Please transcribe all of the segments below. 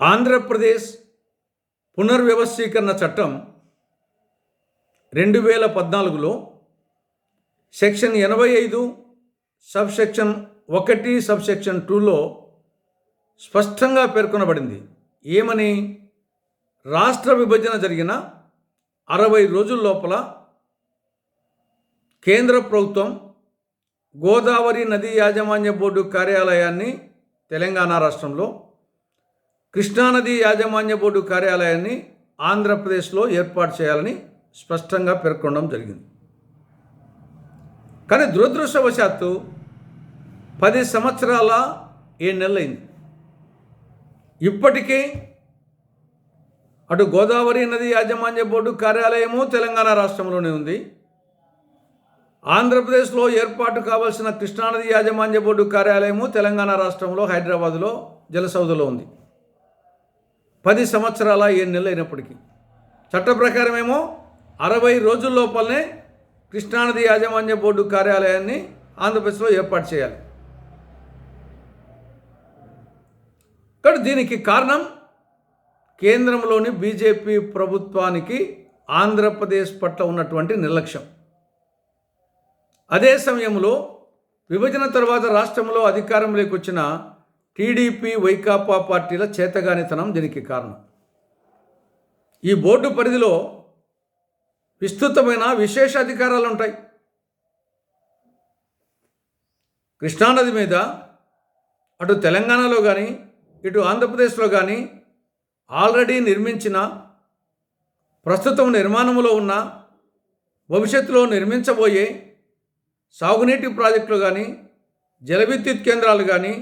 ఆంధ్రప్రదేశ్ పునర్వ్యవస్థీకరణ చట్టం రెండు వేల పద్నాలుగులో సెక్షన్ ఎనభై ఐదు సబ్ సెక్షన్ ఒకటి సబ్ సెక్షన్ టూలో స్పష్టంగా పేర్కొనబడింది. ఏమని? రాష్ట్ర విభజన జరిగిన అరవై రోజుల లోపల కేంద్ర ప్రభుత్వం గోదావరి నదీ యాజమాన్య బోర్డు కార్యాలయాన్ని తెలంగాణ రాష్ట్రంలో కృష్ణానది యాజమాన్య బోర్డు కార్యాలయాన్ని ఆంధ్రప్రదేశ్లో ఏర్పాటు చేయాలని స్పష్టంగా పేర్కొనడం జరిగింది. కానీ దురదృష్టవశాత్తు పది సంవత్సరాల ఏడు నెలలైంది. ఇప్పటికీ అటు గోదావరి నది యాజమాన్య బోర్డు కార్యాలయము తెలంగాణ రాష్ట్రంలోనే ఉంది. ఆంధ్రప్రదేశ్లో ఏర్పాటు కావాల్సిన కృష్ణానది యాజమాన్య బోర్డు కార్యాలయము తెలంగాణ రాష్ట్రంలో హైదరాబాదులో జలసౌధలో ఉంది. పది సంవత్సరాల ఏడు నెలలు అయినప్పటికీ. చట్ట ప్రకారమేమో అరవై రోజుల లోపలనే కృష్ణానది యాజమాన్య బోర్డు కార్యాలయాన్ని ఆంధ్రప్రదేశ్లో ఏర్పాటు చేయాలి. కాబట్టి దీనికి కారణం కేంద్రంలోని బీజేపీ ప్రభుత్వానికి ఆంధ్రప్రదేశ్ పట్ల ఉన్నటువంటి నిర్లక్ష్యం. అదే సమయంలో విభజన తర్వాత రాష్ట్రంలో అధికారంలోకి వచ్చిన టీడీపీ వైకాపా పార్టీల చేతగానితనం దీనికి కారణం. ఈ బోర్డు పరిధిలో విస్తృతమైన విశేష అధికారాలు ఉంటాయి కృష్ణానది మీద అటు తెలంగాణలో కానీ ఇటు ఆంధ్రప్రదేశ్లో కానీ ఆల్రెడీ నిర్మించిన ప్రస్తుతం నిర్మాణంలో ఉన్న భవిష్యత్తులో నిర్మించబోయే సాగునీటి ప్రాజెక్టులు కానీ జల విద్యుత్ కేంద్రాలు కానీ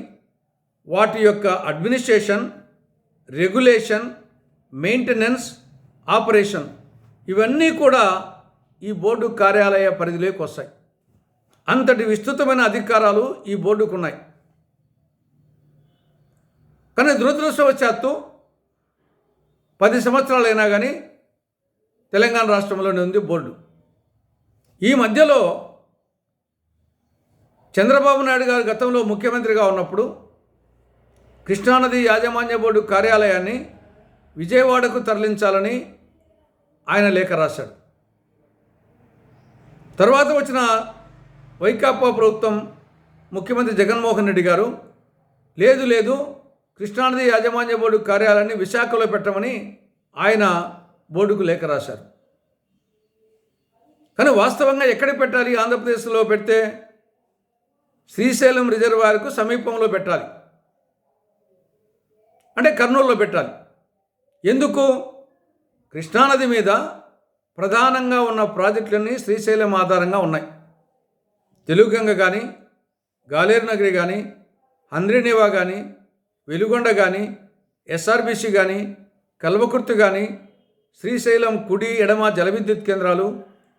వాటి యొక్క అడ్మినిస్ట్రేషన్ రెగ్యులేషన్ మెయింటెనెన్స్ ఆపరేషన్ ఇవన్నీ కూడా ఈ బోర్డు కార్యాలయ పరిధిలోకి వస్తాయి. అంతటి విస్తృతమైన అధికారాలు ఈ బోర్డుకు ఉన్నాయి. కానీ దురదృష్టవశాత్తు పది సంవత్సరాలైనా కానీ తెలంగాణ రాష్ట్రంలోనే ఉంది బోర్డు. ఈ మధ్యలో చంద్రబాబు నాయుడు గారు గతంలో ముఖ్యమంత్రిగా ఉన్నప్పుడు కృష్ణానది యాజమాన్య బోర్డు కార్యాలయాన్ని విజయవాడకు తరలించాలని ఆయన లేఖ రాశాడు. తర్వాత వచ్చిన వైకాపా ప్రభుత్వం ముఖ్యమంత్రి జగన్మోహన్ రెడ్డి గారు లేదు లేదు కృష్ణానది యాజమాన్య బోర్డు కార్యాలయాన్ని విశాఖలో పెట్టమని ఆయన బోర్డుకు లేఖ రాశారు. కానీ వాస్తవంగా ఎక్కడ పెట్టాలి? ఆంధ్రప్రదేశ్లో పెడితే శ్రీశైలం రిజర్వాయర్కు సమీపంలో పెట్టాలి. అంటే కర్నూలులో పెట్టాలి. ఎందుకు? కృష్ణానది మీద ప్రధానంగా ఉన్న ప్రాజెక్టులన్నీ శ్రీశైలం ఆధారంగా ఉన్నాయి. తెలుగుగంగ కానీ గాలేరు నగరి కానీ హంద్రినేవా కానీ వెలుగొండ కానీ ఎస్ఆర్బిసి కానీ కల్వకుర్తి కానీ శ్రీశైలం కుడి ఎడమ జల విద్యుత్ కేంద్రాలు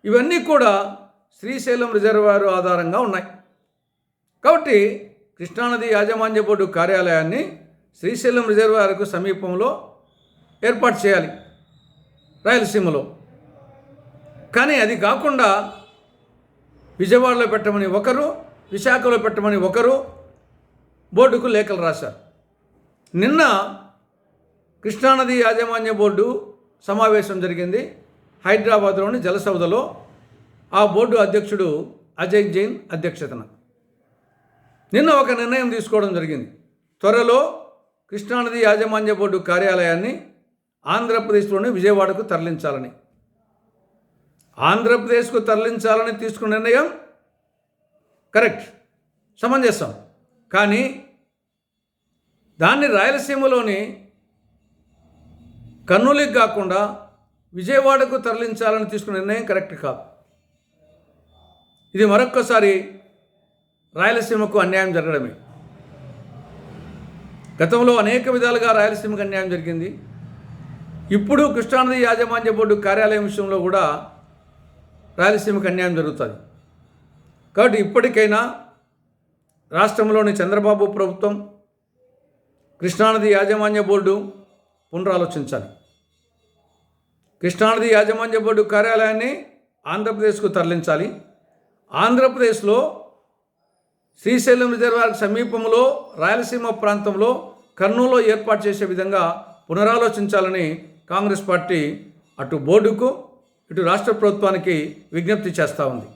ఇవన్నీ కూడా శ్రీశైలం రిజర్వాయర్ ఆధారంగా ఉన్నాయి. కాబట్టి కృష్ణానది యాజమాన్య బోర్డు కార్యాలయాన్ని శ్రీశైలం రిజర్వాయర్కు సమీపంలో ఏర్పాటు చేయాలి రాయలసీమలో. కానీ అది కాకుండా విజయవాడలో పెట్టమని ఒకరు విశాఖలో పెట్టమని ఒకరు బోర్డుకు లేఖలు రాశారు. నిన్న కృష్ణానది యాజమాన్య బోర్డు సమావేశం జరిగింది. హైదరాబాద్లోని జలసౌధలో ఆ బోర్డు అధ్యక్షుడు అజయ్ జైన్ అధ్యక్షతన. నిన్న ఒక నిర్ణయం తీసుకోవడం జరిగింది. త్వరలో కృష్ణానది యాజమాన్య బోర్డు కార్యాలయాన్ని ఆంధ్రప్రదేశ్లోని విజయవాడకు తరలించాలని. ఆంధ్రప్రదేశ్కు తరలించాలని తీసుకున్న నిర్ణయం కరెక్ట్ సమంజసం. కానీ దాన్ని రాయలసీమలోని కర్నూలుకి కాకుండా విజయవాడకు తరలించాలని తీసుకున్న నిర్ణయం కరెక్ట్ కాదు. ఇది మరొక్కసారి రాయలసీమకు అన్యాయం జరగడమే. గతంలో అనేక విధాలుగా రాయలసీమకు అన్యాయం జరిగింది. ఇప్పుడు కృష్ణానది యాజమాన్య బోర్డు కార్యాలయం విషయంలో కూడా రాయలసీమకు అన్యాయం జరుగుతుంది. కాబట్టి ఇప్పటికైనా రాష్ట్రంలోని చంద్రబాబు ప్రభుత్వం కృష్ణానది యాజమాన్య బోర్డు పునరాలోచించాలి. కృష్ణానది యాజమాన్య బోర్డు కార్యాలయాన్ని ఆంధ్రప్రదేశ్కు తరలించాలి. ఆంధ్రప్రదేశ్లో శ్రీశైలం రిజర్వాయర్కు సమీపంలో రాయలసీమ ప్రాంతంలో కర్నూలులో ఏర్పాటు చేసే విధంగా పునరాలోచించాలని కాంగ్రెస్ పార్టీ అటు బోర్డుకు ఇటు రాష్ట్ర ప్రభుత్వానికి విజ్ఞప్తి చేస్తూ ఉంది.